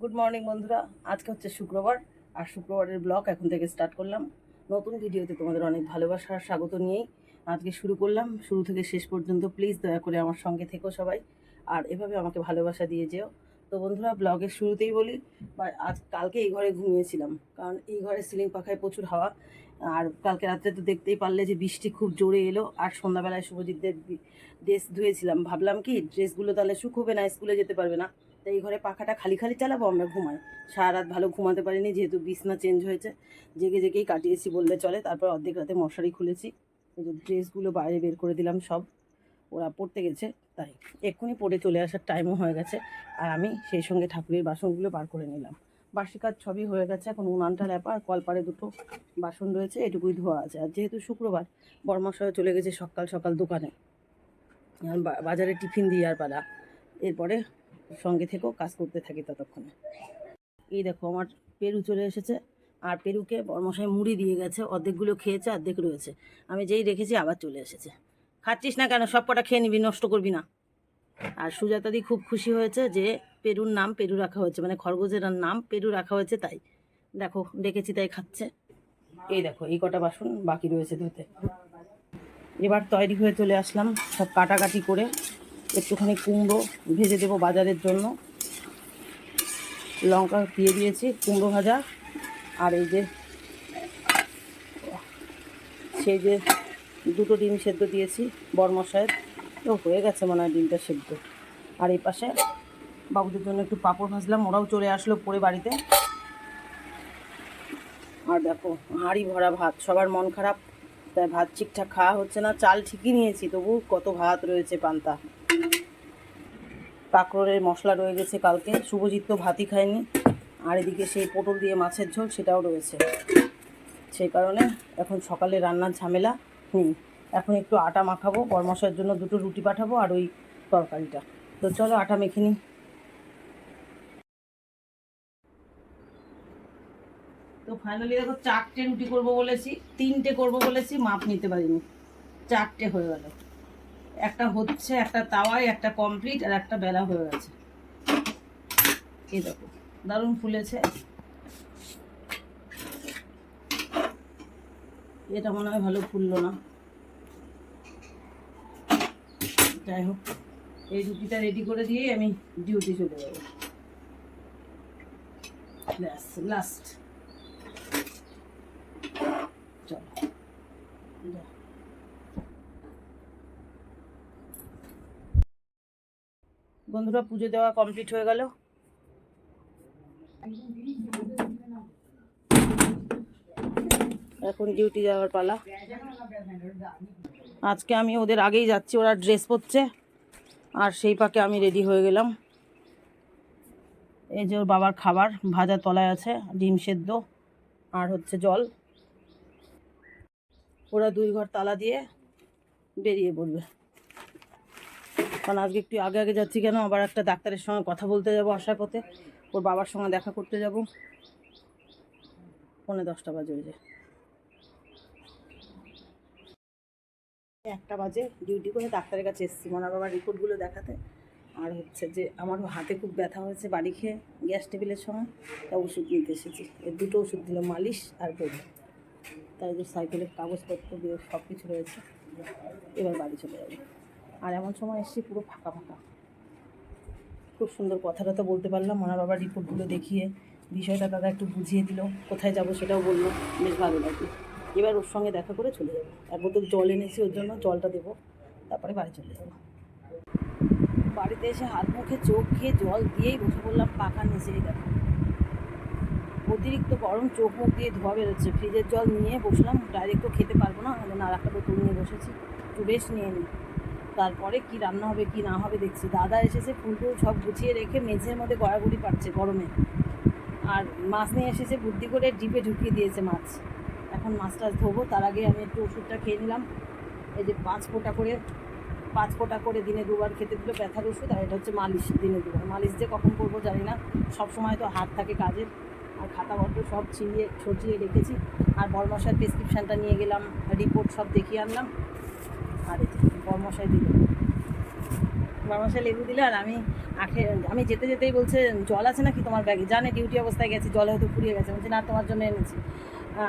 Good morning বন্ধুরা। আজকে হচ্ছে শুক্রবার, আর শুক্রবারের ব্লগ এখন থেকে স্টার্ট করলাম। নতুন ভিডিওতে তোমাদের অনেক ভালোবাসা আর স্বাগত নিয়েই আজকে শুরু করলাম। শুরু থেকে শেষ পর্যন্ত প্লিজ দয়া করে আমার সঙ্গে থেকো সবাই, আর এভাবে আমাকে ভালোবাসা দিয়ে যেও। তো বন্ধুরা ব্লগের শুরুতেই বলি, বা আজ কালকে এই ঘরে ঘুমিয়েছিলাম, কারণ এই ঘরে সিলিং পাখায় প্রচুর হাওয়া। আর কালকে রাত্রে তো দেখতেই পারলে যে বৃষ্টি খুব জোরে এলো, আর সন্ধ্যাবেলায় শুভজিৎদের ড্রেস ধুয়েছিলাম। ভাবলাম কি ড্রেসগুলো তাহলে শুকোবে না, স্কুলে যেতে পারবে না। তাই এই ঘরে পাখাটা খালি খালি চালাবো, আমরা ঘুমাই। সারা রাত ভালো ঘুমাতে পারিনি, যেহেতু বিছনা চেঞ্জ হয়েছে। জেগে জেগেই কাটিয়েছি বললে চলে, তারপর অর্ধেক রাতে মশারি খুলেছি। ড্রেসগুলো বাইরে বের করে দিলাম সব, ওরা পড়তে গেছে, তাই এক্ষুনি পড়ে চলে আসার টাইমও হয়ে গেছে। আর আমি সেই সঙ্গে ঠাকুরের বাসনগুলো বার করে নিলাম। বাসি কাজ সবই হয়ে গেছে, এখন উনানটা ল্যাপা আর কলপারে দুটো বাসন রয়েছে, এটুকুই ধোয়া আছে। আর যেহেতু শুক্রবার বর্মাশয় চলে গেছে সকাল সকাল দোকানে। বাজারে টিফিন দিয়ে আর পালা। এরপরে সঙ্গে থেকেও কাজ করতে থাকি ততক্ষণে। এই দেখো, আমার পেরু চলে এসেছে। আর পেরুকে বর্মশাই মুড়ি দিয়ে গেছে, অর্ধেকগুলো খেয়েছে, অর্ধেক রয়েছে। আমি যেই রেখেছি, আবার চলে এসেছে। খাচ্ছিস না কেন? সব কটা খেয়ে নিবি, নষ্ট করবি না। আর সুজাতাদি খুব খুশি হয়েছে যে পেরুর নাম পেরু রাখা হয়েছে মানে খরগোজের নাম পেরু রাখা হয়েছে তাই। দেখো, ডেকেছি তাই খাচ্ছে। এই দেখো, এই কটা বাসন বাকি রয়েছে ধুতে। এবার তৈরি হয়ে চলে আসলাম সব কাটাকাটি করে। একটুখানি কুমড়ো ভেজে দেবো বাজারের জন্য। লঙ্কা দিয়ে দিয়েছি, কুমড়ো ভাজা, আর এই যে সেই যে দুটো ডিম সেদ্ধ দিয়েছি বরমশায়ের তো হয়ে গেছে মনে হয় ডিমটা সেদ্ধ। আর এই পাশে বাবুদের জন্য একটু পাঁপড় ভাজলাম, ওরাও চলে আসলো পরে বাড়িতে। আর দেখো, হাঁড়ি ভরা ভাত, সবার মন খারাপ। তাই ভাত ঠিকঠাক খাওয়া হচ্ছে না, চাল ঠিকই নিয়েছি তবু কত ভাত রয়েছে পান্তা। কাঁকরোলের মশলা রয়ে গেছে কালকে। শুভজিৎ তো ভাতই খায়নি। আর এদিকে সেই পটল দিয়ে মাছের ঝোল সেটাও রয়েছে। সেই কারণে এখন সকালে রান্নার ঝামেলা। নেই এখন একটু আটা মাখাবো। বরমশার জন্য দুটো রুটি পাঠাবো আর ওই তরকারিটা। তো চলো আটা মেখে নিই। তো ফাইনালি দেখো চারটে রুটি করব বলেছি, তিনটে করব বলেছি, মাপ নিতে পারিনি। চারটে হয়ে গেল। একটা হচ্ছে, একটা তাওয়ায়, একটা কমপ্লিট আর একটা বেলা হয়ে গেছে। এই দেখো, দারুণ ফুলেছে। এটা মনে হয় ভালো ফুললো না। যাই হোক, এই রুটিটা রেডি করে দিয়ে আমি ডিউটি চলে যাব। ব্যাস লাস্ট চলো যা। বন্ধুরা পুজো দেওয়া কমপ্লিট হয়ে গেল। এখন ডিউটি যাওয়ার পালা। আজকে আমি ওদের আগেই যাচ্ছি, ওরা ড্রেস পরছে। আর সেই পাকে আমি রেডি হয়ে গেলাম। এই যে বাবার খাবার, ভাজা তলায় আছে, ডিম সেদ্ধ আর হচ্ছে জল। ওরা দুই ঘর তালা দিয়ে বেরিয়ে পড়বে। কারণ আজকে একটু আগে আগে যাচ্ছি কেন? আবার একটা ডাক্তারের সঙ্গে কথা বলতে যাব আসার পথে। ওর বাবার সঙ্গে দেখা করতে যাব। পৌনে দশটা বাজে ওই যে। একটা বাজে ডিউটি করে ডাক্তারের কাছে এসেছি মনার বাবার রিপোর্টগুলো দেখাতে। আর হচ্ছে যে আমার হাতে খুব ব্যথা হয়েছে বাড়ি খেয়ে গ্যাস টেবিলের সময় তা ওষুধ নিতে এসেছি। এর দুটো ওষুধ দিল, মালিশ আর বেরি তাই যে সাইকেলের কাগজপত্র দিয়ে সব কিছু রয়েছে, এবার বাড়ি চলে যাবে। আর এমন সময় এসেছি পুরো ফাঁকা ফাঁকা। খুব সুন্দর কথাটা তো বলতে পারলাম মনার বাবার রিপোর্টগুলো দেখিয়ে বিষয়টা দাদা একটু বুঝিয়ে দিল, কোথায় যাব সেটাও বলল, বেশ ভালো লাগল। এবার ওর সঙ্গে দেখা করে চলে যাব। এক বোতল জল এনেছি ওর জন্য, জলটা দেবো, তারপরে বাড়ি চলে যাব। বাড়িতে এসে হাত মুখে চোখ খেয়ে জল দিয়েই বসে পড়লাম পাখার নিচেই দেখো। অতিরিক্ত গরম চোখ মুখ দিয়ে ধোয়া বেরোচ্ছে। ফ্রিজের জল নিয়ে বসলাম, ডাইরেক্ট তো খেতে পারব না আর একটা বোতল নিয়ে বসেছি, একটু রেস্ট নিয়ে নিই। তারপরে কি রান্না হবে, কি না হবে দেখছি। দাদা এসেছে ফুল টুল সব গুছিয়ে রেখে মেঝের মধ্যে গড়াগড়ি পাচ্ছে গরমে। আর মাছ নিয়ে এসেছে বুদ্ধি করে ডিপে ঢুকিয়ে দিয়েছে মাছ। এখন মাছ টাছ ধোবো, তার আগে আমি একটু ওষুধটা খেয়ে নিলাম। এই যে পাঁচ ফোঁটা করে, পাঁচ ফোঁটা করে দিনে দুবার খেতে দিল ব্যথার ওষুধ, আর এটা হচ্ছে মালিশ দিনে দুবার। মালিশ যে কখন করব জানি না, সব সময় তো হাত থাকে কাজের। আর খাতাপত্র সব ছিঁড়িয়ে সজিয়ে রেখেছি। আর বরমশার প্রেসক্রিপশানটা নিয়ে গেলাম রিপোর্ট সব দেখিয়ে আনলাম। আর বরমশাই দিল। বারমাসে লেবু দিলে আর আমি আখে আমি যেতে যেতেই বলছে, জল আছে নাকি তোমার ব্যাগে? জানে, ডিউটি অবস্থায় গেছি, জলে হয়তো ফুরিয়ে গেছে। বলছে, না, তোমার জন্য এনেছি।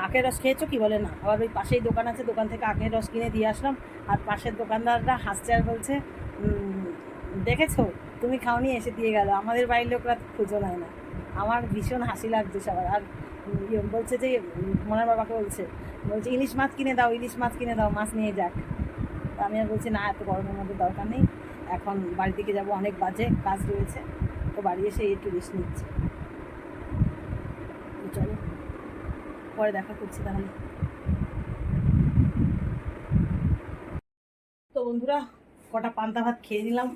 আখের রস খেয়েছো? কি? বলে, না। আবার ওই পাশেই দোকান আছে, দোকান থেকে আখের রস কিনে দিয়ে আসলাম। আর পাশের দোকানদাররা হাসছে আর বলছে দেখেছ? তুমি খাওনি, এসে দিয়ে গেল। আমাদের বাড়ির লোকরা খুঁজো নেয় না। আমার ভীষণ হাসি লাগছে সবার। আর ইয়ে বলছে যে মনার বাবাকে বলছে বলছে, ইলিশ মাছ কিনে দাও, ইলিশ মাছ কিনে দাও, মাছ নিয়ে যাক। তা আমি আর বলছি, না, এত গরমের মধ্যে দরকার নেই। এখন বাড়ি থেকে যাব, অনেক বাজে কাজ রয়েছে। তো বাড়ি এসে একটু রেস্ট নিচ্ছে। চলো, পরে দেখা করছি তাহলে। তো বন্ধুরা, কটা পান্তা ভাত খেয়ে নিলাম,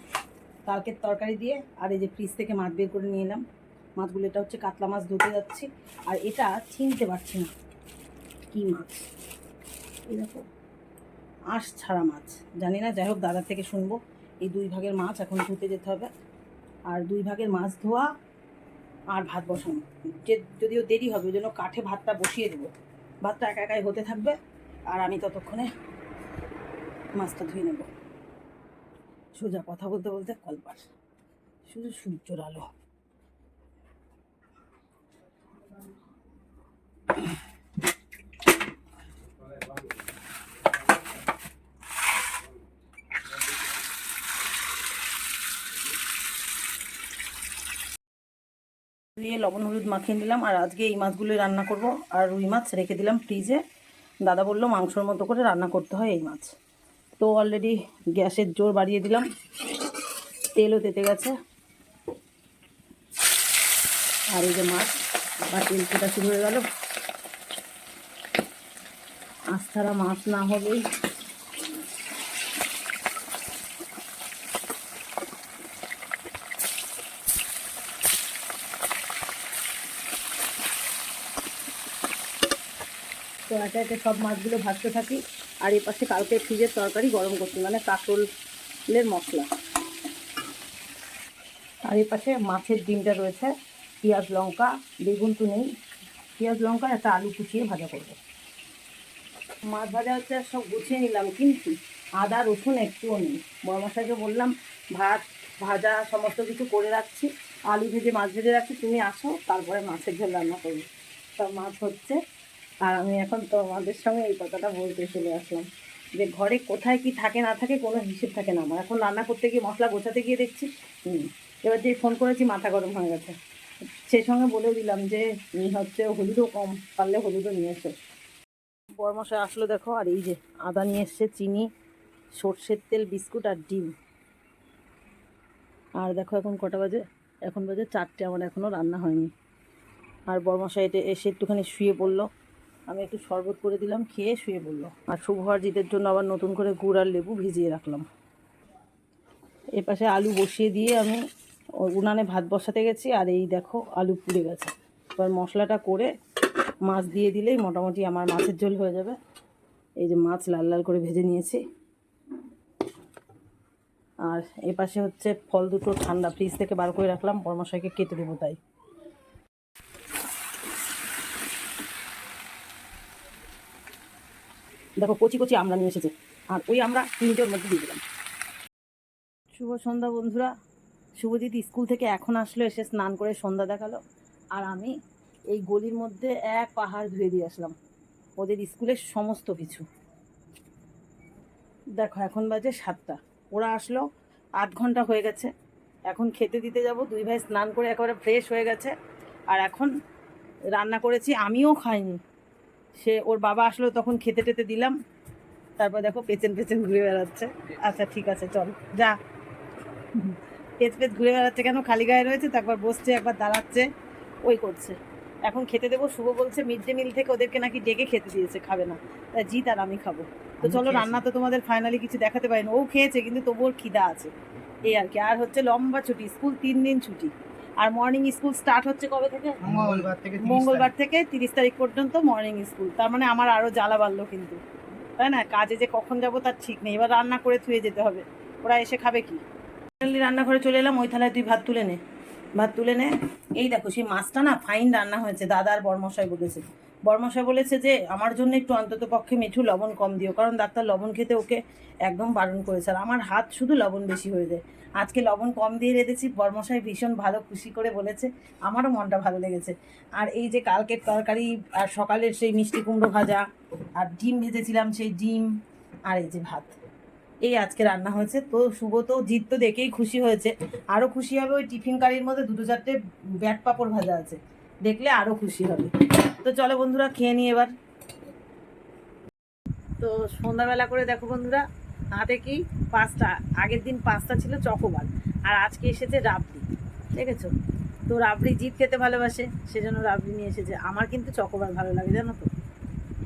কালকের তরকারি দিয়ে, আর এই যে ফ্রিজ থেকে মাছ বের করে নিয়ে এলাম। মাছগুলো, এটা হচ্ছে কাতলা মাছ ধুতে যাচ্ছি, আর এটা চিনতে পারছি না, কী মাছ। দেখো। আঁশ ছাড়া মাছ। জানি না, যাই হোক দাদার থেকে শুনব। এই দুই ভাগের মাছ এখন ধুতে যেতে হবে। আর দুই ভাগের মাছ ধোয়া আর ভাত বসানো। যে যদিও দেরি হবে, ওই জন্য কাঠে ভাতটা বসিয়ে দেবো। ভাতটা একা একাই হতে থাকবে, আর আমি ততক্ষণে মাছটা ধুয়ে নেব। সোজা কথা বলতে বলতে কলপার শুধু সূর্যর আলো দিয়ে লবণ হলুদ মাখিয়ে নিলাম, আর আজকে এই মাছগুলোই রান্না করব। আর রুই মাছ রেখে দিলাম ফ্রিজে। দাদা বলল মাংসর মতো করে রান্না করতে হয় এই মাছ। তো অলরেডি গ্যাসের জোর বাড়িয়ে দিলাম। তেলও তেতে গেছে। আর এই যে মাছ বা তেল শুরু হয়ে গেল। ছাড়া মাছ না হলেই তো একে একে সব মাছগুলো ভাজতে থাকি। আর এই পাশে কালকে ফ্রিজের তরকারি গরম করছি মানে কাঁকরোলের মশলা। আর এই পাশে মাছের ডিমটা রয়েছে, পেঁয়াজ লঙ্কা, বেগুন তো নেই। পেঁয়াজ লঙ্কা একটা আলু কুচিয়ে ভাজা করব। মাছ ভাজা হচ্ছে সব গুছিয়ে নিলাম, কিন্তু আদা, রসুন একটুও নেই। বড়মশাইকে বললাম, ভাত, ভাজা, সমস্ত কিছু করে রাখছি। আলু ভেজে, মাছ ভেজে রাখছি, তুমি আসো, তারপরে মাছের ঝোল রান্না করব। সব মাছ হচ্ছে আর আমি এখন তোমাদের সঙ্গে এই কথাটা বলতে চলে আসলাম। যে ঘরে কোথায় কি থাকে, না থাকে, কোনো হিসেব থাকে না আমার। এখন রান্না করতে গিয়ে মশলা গোছাতে গিয়ে দেখছি এবার যে ফোন করেছি মাথা গরম হয়ে গেছে। সেই সঙ্গে বলেও দিলাম যে হচ্ছে হলুদও কম, পারলে হলুদও নিয়ে এসো। বরমশাই আসলো দেখো, আর এই যে আদা নিয়ে এসছে, চিনি, সর্ষের তেল, বিস্কুট আর ডিম। আর দেখো এখন কটা বাজে, এখন বাজে চারটে, আমার এখনও রান্না হয়নি। আর বরমশাই এটা এসে একটুখানি শুয়ে পড়ল। আমি একটু শরবত করে দিলাম, খেয়ে শুয়ে পড়ল। আর শুভ জিতের জন্য আবার নতুন করে গুড় আর লেবু ভিজিয়ে রাখলাম। এ পাশে আলু বসিয়ে দিয়ে আমি উনানে ভাত বসাতে গেছি, আর এই দেখো আলু পুড়ে গেছে। এবার মশলাটা করে মাছ দিয়ে দিলেই মোটামুটি আমার মাছের ঝোল হয়ে যাবে। এই যে মাছ লাল লাল করে ভেজে নিয়েছি। আর এ পাশে হচ্ছে ফল দুটো ঠান্ডা, ফ্রিজ থেকে বার করে রাখলাম পরমশাইকে কেটে দেবো তাই। দেখো কচি কচি আমরা নিয়ে এসেছে। আর ওই আমরা তিনটের মধ্যে দিয়ে দিলাম। শুভ সন্ধ্যা বন্ধুরা। শুভজিৎ স্কুল থেকে এখন আসলো, এসে স্নান করে সন্ধ্যা দেখাল। আর আমি এই গলির মধ্যে এক পাহাড় ধুয়ে দিয়ে আসলাম। ওদের স্কুলের সমস্ত কিছু। দেখো, এখন বাজে সাতটা। ওরা আসলো, আধ ঘণ্টা হয়ে গেছে। এখন খেতে দিতে যাব। দুই ভাই স্নান করে একেবারে ফ্রেশ হয়ে গেছে। আর এখন রান্না করেছি, আমিও খাইনি। সে ওর বাবা আসলো তখন খেতে টেতে দিলাম। তারপর দেখো পেছন পেছন ঘুরে বেড়াচ্ছে। আচ্ছা ঠিক আছে চল যা। পেচ পেচ ঘুরে বেড়াচ্ছে কেন? খালি গায়ে রয়েছে তারপর বসছে একবার দাঁড়াচ্ছে ওই করছে। এখন খেতে দেবো শুভ বলছে মিড ডে মিল থেকে ওদেরকে নাকি ডেকে খেতে দিয়েছে খাবে না। তাই জিত আর আমি খাব। তো চলো রান্না তো তোমাদের ফাইনালি কিছু দেখাতে পারিনি। ও খেয়েছে কিন্তু তবুও ওর খিদা আছে। এই আর কি আর হচ্ছে লম্বা ছুটি স্কুল তিন দিন ছুটি। আর মর্নিং স্কুল স্টার্ট হচ্ছে কবে থেকে? মঙ্গলবার থেকে মঙ্গলবার থেকে তিরিশ তারিখ পর্যন্ত মর্নিং স্কুল তার মানে আমার আরও জ্বালা বাড়লো কিন্তু। তাই না? কাজে যে কখন যাব তার ঠিক নেই। এবার রান্না করে থুয়ে যেতে হবে। ওরা এসে খাবে কি? রান্নাঘরে চলে এলাম। ওই থালায় তুই ভাত তুলে নে। ভাত তুলে নে। এই দেখো সেই মাছটা না ফাইন রান্না হয়েছে। দাদা আর বর্মশাই বলেছে। বর্মশাই বলেছে যে আমার জন্য একটু অন্তত পক্ষে মিঠু লবণ কম দিও। কারণ ডাক্তার লবণ খেতে ওকে একদম বারণ করেছে। আর আমার হাত শুধু লবণ বেশি হয়ে যায়। আজকে লবণ কম দিয়ে রেঁধেছি, বরমশাই ভীষণ ভালো খুশি করে বলেছে, আমারও মনটা ভালো লেগেছে। আর এই যে কালকের তরকারি আর সকালের সেই মিষ্টি কুমড়ো ভাজা আর ডিম ভেজেছিলাম সেই ডিম আর এই যে ভাত। এই আজকে রান্না হয়েছে। তো শুভ তো জিত তো দেখেই খুশি হয়েছে। আরও খুশি হবে ওই টিফিন কারির মধ্যে দুটো চারটে ব্যাট পাপড় ভাজা আছে। দেখলে আরও খুশি হবে। তো চলো বন্ধুরা, খেয়ে নিই এবার। তো সন্ধ্যাবেলা করে দেখো বন্ধুরা হাতে কি পাঁচটা আগের দিন পাঁচটা ছিল চকোবার আর আজকে এসেছে রাবড়ি দেখেছ? তো রাবড়ি জিত খেতে ভালোবাসে সেজন্য রাবড়ি নিয়ে এসেছে। আমার কিন্তু চকোবার ভালো লাগে জানো তো?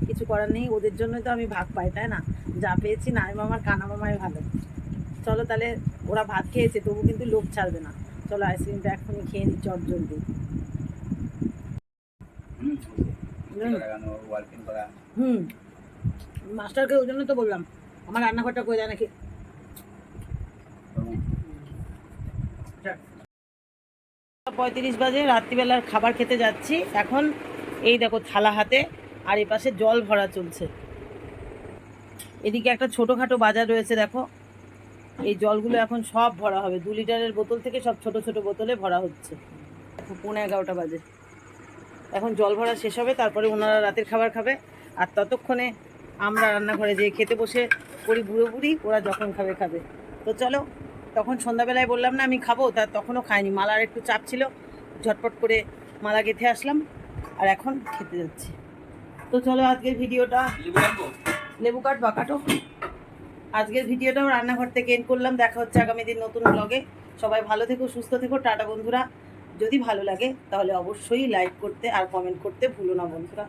কিছু করার নেই ওদের জন্যই তো আমি ভাগ পাই তাই না? যা পেয়েছি নাই মামার কানা মামাই ভালো। চলো তাহলে ওরা ভাত খেয়েছে তবু কিন্তু লোভ ছাড়বে না। চলো আইসক্রিমটা এখনই খেয়ে নিই চট জলদি। হুম। মাস্টারকে ওই জন্য তো বললাম। আমার রান্নাঘরটা করে দেয় নাকি পঁয়ত্রিশ বাজে রাত্রিবেলার খাবার খেতে যাচ্ছি। এখন এই দেখো থালা হাতে আর এই পাশে জল ভরা চলছে। এদিকে একটা ছোটোখাটো বাজার রয়েছে দেখো। এই জলগুলো এখন সব ভরা হবে। দু লিটারের বোতল থেকে সব ছোট ছোট বোতলে ভরা হচ্ছে। দেখো পৌনে এগারোটা বাজে। এখন জল ভরা শেষ হবে তারপরে ওনারা রাতের খাবার খাবে। আর ততক্ষণে আমরা রান্নাঘরে যেয়ে খেতে বসে করি বুড়ো বুড়ি ওরা যখন খাবে খাবে। তো চলো, তখন সন্ধ্যাবেলায় বললাম না, আমি খাব, তা তখনও খাইনি। মালার একটু চাপ ছিল, ঝটপট করে মালা গেঁথে আসলাম, আর এখন খেতে যাচ্ছি। তো চলো, আজকের ভিডিওটা লেবু কাট বা কাটো। আজকের ভিডিওটাও রান্নাঘর থেকে এন্ড করলাম। দেখা হচ্ছে আগামী দিন নতুন ব্লগে সবাই ভালো থেকো, সুস্থ থেকো। টাটা, বন্ধুরা। যদি ভালো লাগে, তাহলে অবশ্যই লাইক করতে আর কমেন্ট করতে ভুলো না, বন্ধুরা।